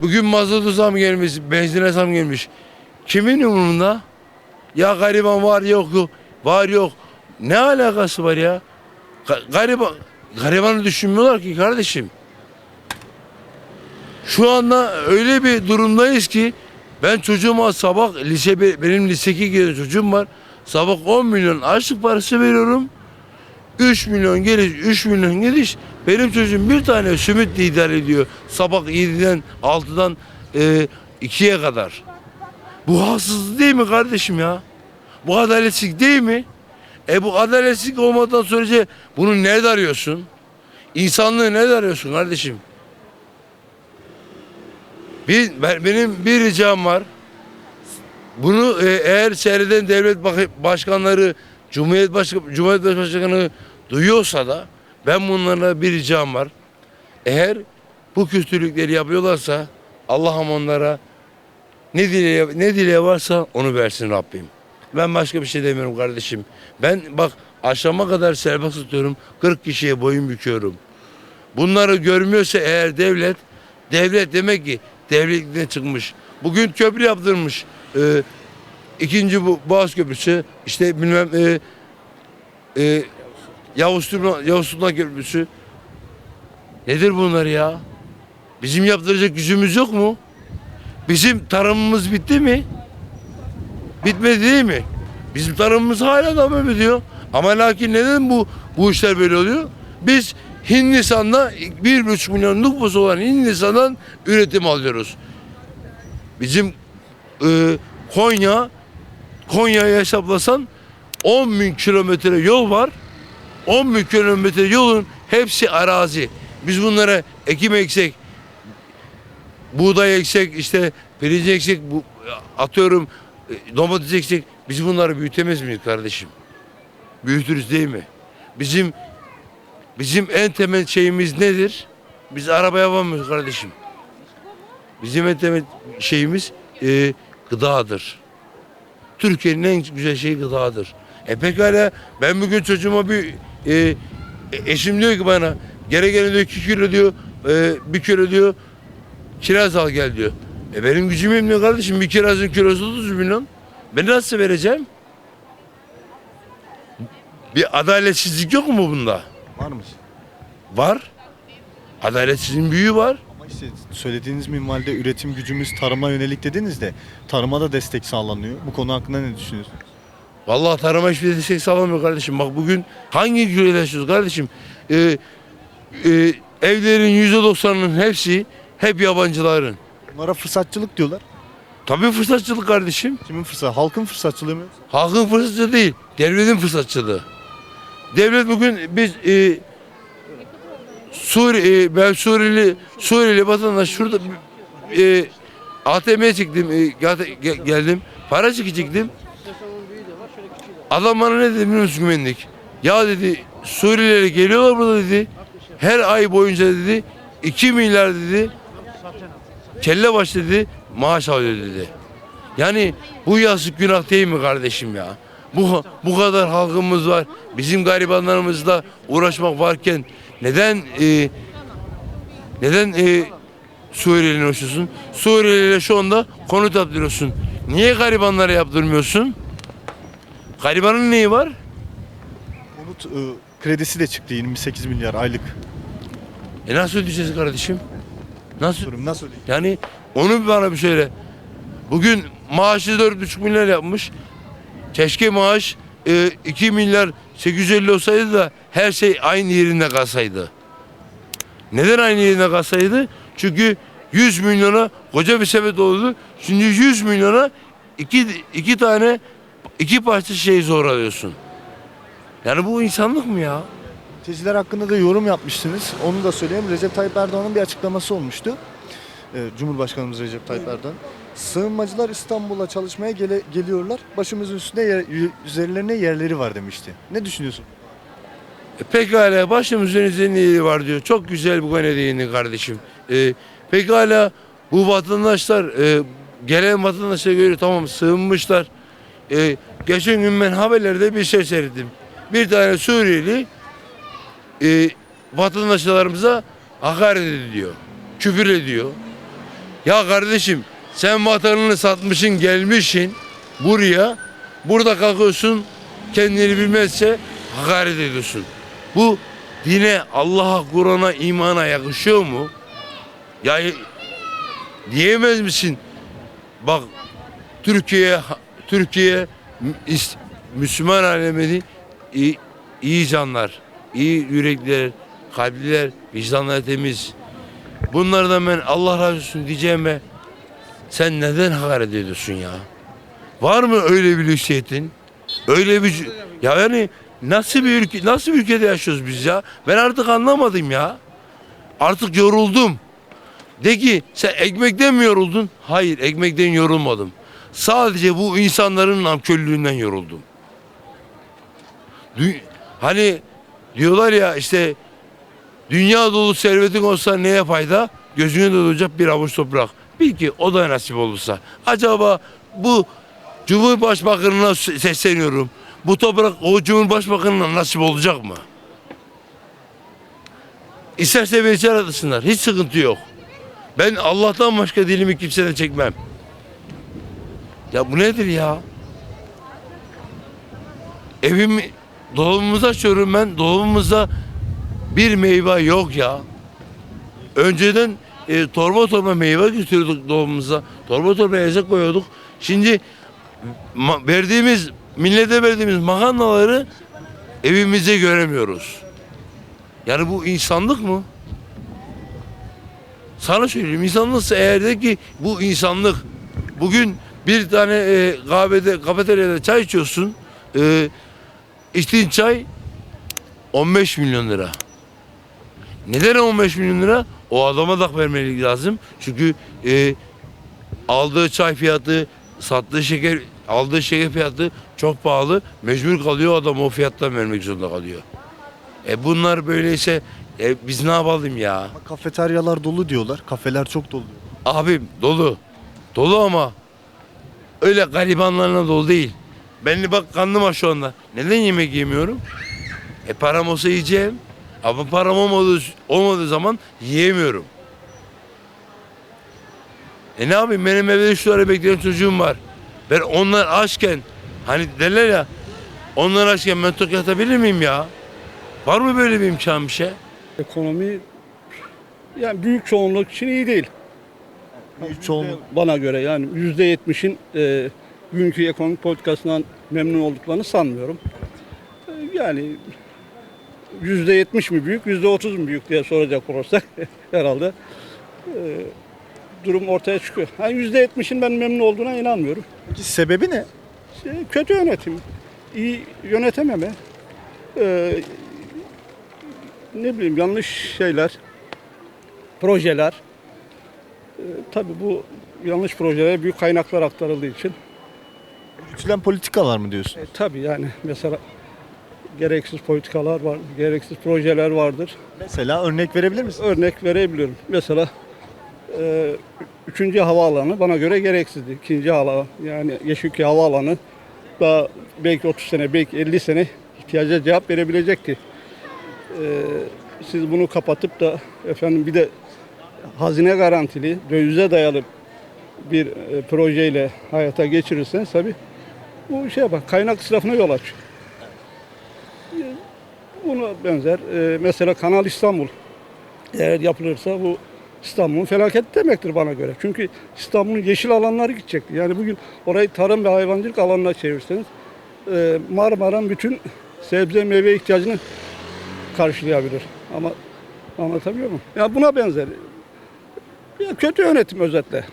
Bugün mazotu zam gelmiş, benzine zam gelmiş. Kimin umurunda? Ya gariban var yok yok. Var yok. Ne alakası var ya? Ga- Gariban, garibanı düşünmüyorlar ki kardeşim. Şu anda öyle bir durumdayız ki ben çocuğuma sabah lise benim lise 2 gidiyor çocuğum var. Sabah 10 milyon açlık parası veriyorum. 3 milyon geliş, 3 milyon gidiş. Benim çocuğum bir tane sümit idare ediyor. Sabah 7'den 6'dan e, 2'ye kadar. Bu haksızlık değil mi kardeşim ya? Bu adaletsizlik değil mi? E bu adaletsizlik olmadan sürece bunu nerede arıyorsun? İnsanlığı nerede arıyorsun kardeşim? Bir, ben- benim bir ricam var. Bunu e, eğer seyreden devlet başkanları, Cumhuriyet Başkanı, Cumhuriyet Başkanı duyuyorsa da ben bunlara bir ricam var. Eğer bu kötülükleri yapıyorlarsa Allah'ım onlara ne dileği, ne dileği varsa onu versin Rabbim. Ben başka bir şey demiyorum kardeşim. Ben bak akşama kadar serbest tutuyorum. 40 kişiye boyun büküyorum. Bunları görmüyorsa eğer devlet, devlet demek ki devletliğine çıkmış. Bugün köprü yaptırmış. Ee, ikinci bu Boğaz Köprüsü, işte bilmem e, e, Yavuz Sultan, Yavuz Sultan Köprüsü. Nedir bunlar ya? Bizim yaptıracak gücümüz yok mu? Bizim tarımımız bitti mi? Bitmedi değil mi? Bizim tarımımız hala devam ediyor. Ama lakin neden bu bu işler böyle oluyor? Biz Hindistan'da bir buçuk milyon nüfusu olan Hindistan'dan üretim alıyoruz. Bizim e, Konya Konya'ya hesaplasan 10 bin kilometre yol var. 10 bin kilometre yolun hepsi arazi. Biz bunlara ekim eksek, buğday eksek, işte pirinç eksek, bu, atıyorum e, domates eksek. Biz bunları büyütemez miyiz kardeşim? Büyütürüz değil mi? Bizim bizim en temel şeyimiz nedir? Biz araba yapamıyoruz kardeşim. Bizim en temel şeyimiz e, gıdadır. Türkiye'nin en güzel şeyi gıdadır. E pekala ben bugün çocuğuma bir e, e, eşim diyor ki bana gene gene diyor 2 kilo diyor e, bir kilo diyor kiraz al gel diyor. E benim gücüm yetmiyor kardeşim bir kirazın kilosu 30 milyon. Ben nasıl vereceğim? Bir adaletsizlik yok mu bunda? Var mı? Var. Adaletsizliğin büyüğü var. Ama işte söylediğiniz minvalde üretim gücümüz tarıma yönelik dediniz de tarıma da destek sağlanıyor. Bu konu hakkında ne düşünüyorsunuz? Vallahi tarıma hiçbir destek sağlamıyor kardeşim. Bak bugün hangi ülkede yaşıyoruz kardeşim? Ee, e, evlerin yüzde doksanının hepsi hep yabancıların. Bunlara fırsatçılık diyorlar. Tabii fırsatçılık kardeşim. Kimin fırsat? Halkın fırsatçılığı mı? Halkın fırsatçılığı değil, devletin fırsatçılığı. Devlet bugün biz e, Suriye, e, ben Suriyeli, Suriyeli vatandaş şurada e, ATM'ye çıktım, e, gel- gel- geldim, para çekecektim. Adam bana ne dedi biliyor musun güvenlik? Ya dedi Suriyeliler geliyorlar burada dedi. Her ay boyunca dedi 2 milyar dedi. Kelle baş dedi maaş alıyor dedi. Yani bu yazık günah değil mi kardeşim ya? Bu bu kadar halkımız var. Bizim garibanlarımızla uğraşmak varken neden e, neden e, Suriyeli'ne uğraşıyorsun? Suriyeli'yle şu anda konut yaptırıyorsun. Niye garibanlara yaptırmıyorsun? Garibanın neyi var? Konut e, kredisi de çıktı 28 milyar aylık. E nasıl ödeyeceğiz kardeşim? Nasıl? Durum nasıl ödeyeyim? Yani onu bir bana bir söyle. Bugün maaşı 4,5 milyar yapmış. Keşke maaş e, 2 milyar 850 olsaydı da her şey aynı yerinde kalsaydı. Neden aynı yerinde kalsaydı? Çünkü 100 milyona koca bir sepet oldu. Şimdi 100 milyona iki, iki tane iki parça şey zor alıyorsun. Yani bu insanlık mı ya? Mülteciler hakkında da yorum yapmıştınız. Onu da söyleyeyim. Recep Tayyip Erdoğan'ın bir açıklaması olmuştu. Ee, Cumhurbaşkanımız Recep Tayyip Erdoğan. Sığınmacılar İstanbul'a çalışmaya gele- geliyorlar. Başımızın üstünde yer- üzerlerine yerleri var demişti. Ne düşünüyorsun? E, Pekala başımızın üzerinde yeri var diyor. Çok güzel bu gene değindi kardeşim. E, pekala bu vatandaşlar e, gelen vatandaşlara göre tamam sığınmışlar. E, geçen gün ben haberlerde bir şey seyrettim. Bir tane Suriyeli e, vatandaşlarımıza hakaret ediyor. Küfür ediyor. Ya kardeşim sen vatanını satmışın gelmişsin buraya. Burada kalkıyorsun kendini bilmezse hakaret ediyorsun. Bu dine, Allah'a, Kur'an'a, imana yakışıyor mu? Ya diyemez misin? Bak Türkiye Türkiye Müslüman alemini iyi, iyi canlar, iyi yürekliler, kalpliler, vicdanları temiz. Bunlardan ben Allah razı olsun diyeceğime sen neden hakaret ediyorsun ya? Var mı öyle bir lüksiyetin? Öyle bir ya yani nasıl bir ülke nasıl bir ülkede yaşıyoruz biz ya? Ben artık anlamadım ya. Artık yoruldum. De ki sen ekmekten mi yoruldun? Hayır ekmekten yorulmadım. Sadece bu insanların namköllüğünden yoruldum. Dü- hani diyorlar ya işte dünya dolu servetin olsa neye fayda? Gözüne dolacak bir avuç toprak. Bil ki o da nasip olursa. Acaba bu Cumhurbaşkanı'na se- sesleniyorum. Bu toprak o Cumhurbaşkanı'na nasip olacak mı? İsterse beni içeri atısınlar. Hiç sıkıntı yok. Ben Allah'tan başka dilimi kimseden çekmem. Ya bu nedir ya? Evimi dolabımızı açıyorum ben. Dolabımızda bir meyve yok ya. Önceden e, torba torba meyve götürüyorduk dolabımıza. Torba torba erzak koyuyorduk. Şimdi verdiğimiz millete verdiğimiz makarnaları evimizde göremiyoruz. Yani bu insanlık mı? Sana söyleyeyim insanlıksa eğer de ki bu insanlık bugün bir tane e, kahvede kafeteryada çay içiyorsun e, içtiğin çay 15 milyon lira. Neden 15 milyon lira? O adama da vermeli lazım. Çünkü e, aldığı çay fiyatı, sattığı şeker, aldığı şeker fiyatı çok pahalı. Mecbur kalıyor adam o fiyattan vermek zorunda kalıyor. E bunlar böyleyse e, biz ne yapalım ya? Kafeteryalar dolu diyorlar. Kafeler çok dolu. Abim dolu. Dolu ama öyle garibanlarla dolu değil. Beni bak karnım aç şu anda. Neden yemek yemiyorum? E param olsa yiyeceğim. Ama param olmadığı, olmadığı zaman yiyemiyorum. E ne yapayım benim evde üç tane bekleyen çocuğum var. Ben onlar açken hani derler ya onlar açken ben tok yatabilir miyim ya? Var mı böyle bir imkan bir şey? Ekonomi yani büyük çoğunluk için iyi değil. Çoğunluk. Bana göre yani yüzde yetmişin e, bugünkü ekonomik politikasından memnun olduklarını sanmıyorum. E, yani yüzde yetmiş mi büyük, yüzde otuz mu büyük diye soracak olursak herhalde e, durum ortaya çıkıyor. Yani yüzde yetmişin ben memnun olduğuna inanmıyorum. Peki sebebi ne? İşte kötü yönetim, iyi yönetememe, e, ne bileyim yanlış şeyler, projeler. E, tabii bu yanlış projelere büyük kaynaklar aktarıldığı için Yürütülen politikalar mı diyorsun? e, tabii yani mesela gereksiz politikalar var, gereksiz projeler vardır. Mesela örnek verebilir misin? Örnek verebilirim. Mesela e, üçüncü havaalanı bana göre gereksizdi. İkinci hava yani Yeşilköy Havaalanı daha belki 30 sene, belki 50 sene ihtiyaca cevap verebilecekti. E, siz bunu kapatıp da efendim bir de hazine garantili, dövize dayalı bir e, projeyle hayata geçirirseniz tabii bu şey bak kaynak israfına yol açıyor. Buna benzer e, mesela Kanal İstanbul eğer yapılırsa bu İstanbul'un felaketi demektir bana göre. Çünkü İstanbul'un yeşil alanları gidecekti. Yani bugün orayı tarım ve hayvancılık alanına çevirseniz e, Marmara'nın bütün sebze meyve ihtiyacını karşılayabilir. Ama anlatabiliyor muyum? Ya buna benzer. Ya kötü yönetim özetle.